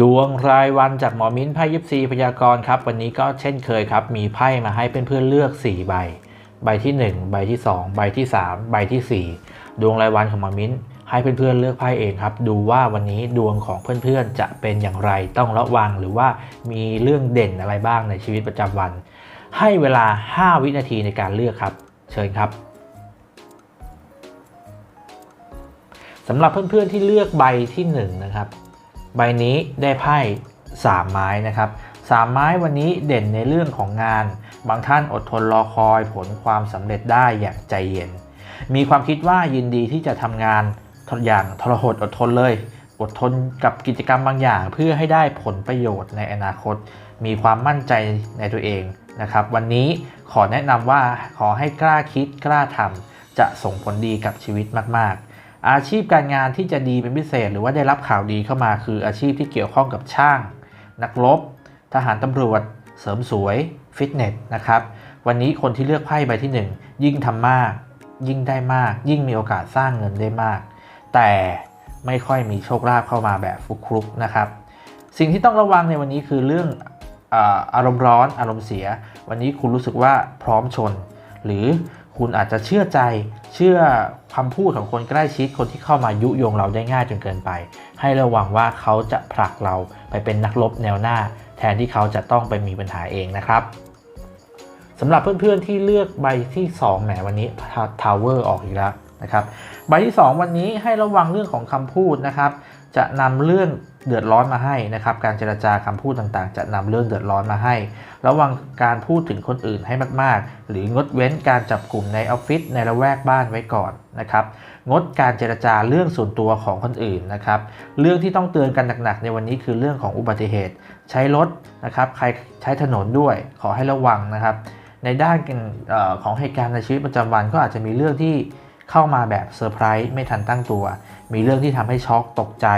ดวงรายวันจากหมอมิ้นไพ่ยิปซีพยากรณ์ครับ วันนี้ก็เช่นเคยครับ มีไพ่มาให้เพื่อนๆเลือก 4 ใบ ใบที่ 1 ใบที่ 2 ใบที่ 3 ใบทีสี่ 4 ดวงรายวันของหมอมิ้นให้เพื่อนๆเลือกไพ่เองครับ ดูว่าวันนี้ดวงของเพื่อนๆจะเป็นอย่างไรต้องระวังหรือว่ามีเรื่องเด่นอะไรบ้างในชีวิตประจำวัน ให้เวลา 5 วินาทีในการเลือกครับ เชิญครับสำหรับเพื่อนๆที่เลือกใบที่1นะครับ ใบนี้ได้ไพ่3ไม้นะครับสามไม้วันนี้เด่นในเรื่องของงาน บางท่านอดทนรอคอยผลความสำเร็จได้อย่างใจเย็น มีความคิดว่ายินดีที่จะทำงานอย่างทรหดอดทนเลย อดทนกับกิจกรรมบางอย่าง เพื่อให้ได้ผลประโยชน์ในอนาคต มีความมั่นใจในตัวเองนะครับ วันนี้ขอแนะนำว่าขอให้กล้าคิดกล้าทำจะส่งผลดีกับชีวิตมากๆ อาชีพการงานที่จะดีเป็นพิเศษ หรือว่าได้รับข่าวดีเข้ามาคืออาชีพที่เกี่ยวข้องกับช่าง นักรบ ทหารตำรวจ เสริมสวย ฟิตเนสนะครับ วันนี้คนที่เลือกไพ่ใบที่ 1 ยิ่งทำมาก ยิ่งได้มาก ยิ่งมีโอกาสสร้างเงินได้มาก แต่ไม่ค่อยมีโชคลาภเข้ามาแบบฟุกครุกนะครับ สิ่งที่ต้องระวังในวันนี้คือเรื่องอารมณ์ร้อนอารมณ์เสีย วันนี้คุณรู้สึกว่าพร้อมชน หรือ คุณอาจจะเชื่อใจเชื่อคำพูดของคนใกล้ชิดคนที่เข้ามายุยงเราได้ง่ายจนเกินไป ให้ระวังว่าเขาจะผลักเราไปเป็นนักรบแนวหน้า แทนที่เขาจะต้องไปมีปัญหาเองนะครับสำหรับเพื่อนๆที่เลือกใบที่2แหมวันนี้ทาวเวอร์ออกอีกแล้วนะครับใบที่ 2 วันนี้ให้ระวังเรื่องของคำพูดนะครับ จะนำเรื่องเดือดร้อนมาให้นะครับ การเจรจาคำพูดต่างๆ จะนำเรื่องเดือดร้อนมาให้ ระวังการพูดถึงคนอื่นให้มากๆ หรืองดเว้นการจับกลุ่มในออฟฟิศในละแวกบ้านไว้ก่อนนะครับ งดการเจรจาเรื่องส่วนตัวของคนอื่นนะครับ เรื่องที่ต้องเตือนกันหนักๆ ในวันนี้คือเรื่องของอุบัติเหตุ ใช้รถนะครับ ใครใช้ถนนด้วย ขอให้ระวังนะครับ ในด้านของเหตุการณ์ในชีวิตประจำวันก็อาจจะมีเรื่องที่ เข้ามาแบบเซอร์ไพรส์ไม่ทันตั้งตัว มีเรื่องที่ทำให้ช็อกตกใจ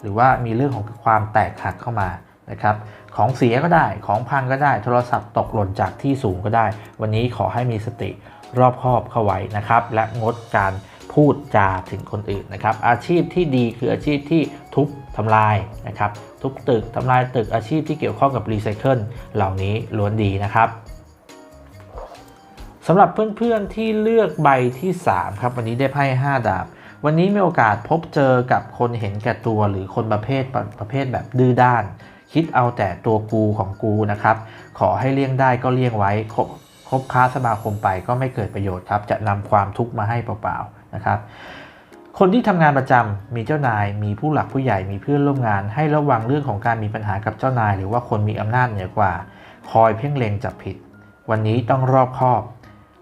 หรือว่ามีเรื่องของความแตกหักเข้ามานะครับของเสียก็ได้ของพังก็ได้ โทรศัพท์ตกหล่นจากที่สูงก็ได้ วันนี้ขอให้มีสติรอบคอบเข้าไว้นะครับ และงดการพูดจาถึงคนอื่นนะครับ อาชีพที่ดีคืออาชีพที่ทุบทำลายนะครับ ทุบตึกทำลายตึกอาชีพที่เกี่ยวข้องกับรีไซเคิลเหล่านี้ล้วนดีนะครับ สำหรับเพื่อนๆที่เลือกใบที่ 3 ครับ วันนี้ได้ไพ่5ดาบ วันนี้มีโอกาสพบเจอกับคนเห็นแก่ตัวหรือคนประเภทประเภทแบบดื้อด้าน คิดเอาแต่ตัวกูของกูนะครับ ขอให้เลี่ยงได้ก็เลี่ยงไว้คบคบค้าสมาคมไปก็ไม่เกิดประโยชน์ครับ จะนำความทุกข์มาให้เปล่าๆนะครับคนที่ทำงานประจำมีเจ้านาย มีผู้หลักผู้ใหญ่ มีเพื่อนร่วมงาน ให้ระวังเรื่องของการมีปัญหากับเจ้านาย หรือว่าคนมีอำนาจเหนือกว่า คอยเพ่งเล็งจับผิด วันนี้ต้องรอบคอบ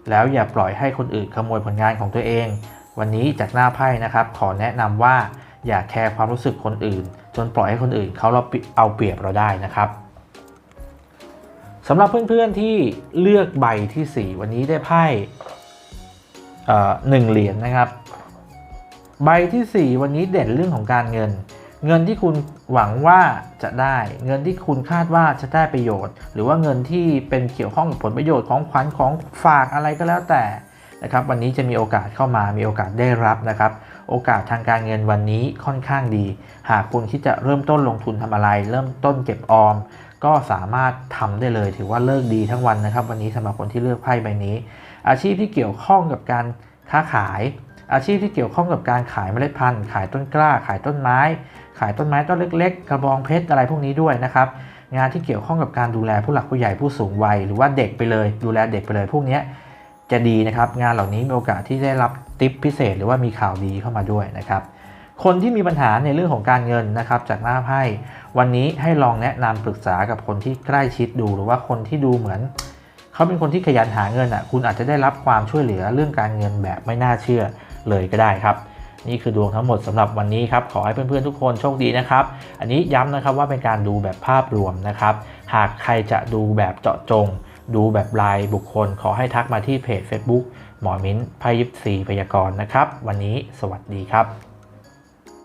แล้วอย่าปล่อยให้คนอื่นขโมยผลงานของตัวเอง วันนี้จากหน้าไพ่นะครับ ขอแนะนำว่าอย่าแคร์ความรู้สึกคนอื่น จนปล่อยให้คนอื่นเขาเราเอาเปรียบเราได้นะครับสำหรับเพื่อนๆที่เลือกใบที่ 4 วันนี้ได้ไพ่หนึ่งเหรียญนนะครับ ใบที่ 4 วันนี้เด่นเรื่องของการเงิน เงินที่คุณหวังว่าจะได้ เงินที่คุณคาดว่าจะได้ประโยชน์ หรือว่าเงินที่เป็นเกี่ยวข้องกับผลประโยชน์ของขวัญของฝากอะไรก็แล้วแต่นะครับวันนี้จะมีโอกาสเข้ามามีโอกาสได้รับนะครับโอกาสทางการเงินวันนี้ค่อนข้างดี หากคุณคิดจะเริ่มต้นลงทุนทำอะไร เริ่มต้นเก็บออม ก็สามารถทำได้เลย ถือว่าเลิกดีทั้งวันนะครับ วันนี้สำหรับคนที่เลือกไพ่ใบนี้ อาชีพที่เกี่ยวข้องกับการค้าขาย อาชีพที่เกี่ยวข้องกับการขายเมล็ดพันธุ์ ขายต้นกล้า ขายต้นไม้ ขายต้นไม้ต้นเล็ก ๆ กระบองเพชรอะไรพวกนี้ด้วยนะครับงานที่เกี่ยวข้องกับการดูแลผู้หลักผู้ใหญ่ผู้สูงวัย หรือว่าเด็กไปเลย ดูแลเด็กไปเลยพวกนี้จะดีนะครับ งานเหล่านี้มีโอกาสที่ได้รับติปพิเศษ หรือว่ามีข่าวดีเข้ามาด้วยนะครับคนที่มีปัญหาในเรื่องของการเงินนะครับจากหน้าไพ่วันนี้ให้ลองแนะนำปรึกษากับคนที่ใกล้ชิดดู หรือว่าคนที่ดูเหมือน เขาเป็นคนที่ขยันหาเงินอะคุณอาจจะได้รับความช่วยเหลือเรื่องการเงินแบบไม่น่าเชื่อเลยก็ได้ครับ นี่คือดวงทั้งหมดสำหรับวันนี้ครับ ขอให้เพื่อนๆทุกคนโชคดีนะครับ อันนี้ย้ำนะครับว่าเป็นการดูแบบภาพรวมนะครับ หากใครจะดูแบบเจาะจง ดูแบบรายบุคคล ขอให้ทักมาที่เพจ Facebook หมอมิ้นพายิปซีพยากรณ์นะครับ วันนี้สวัสดีครับ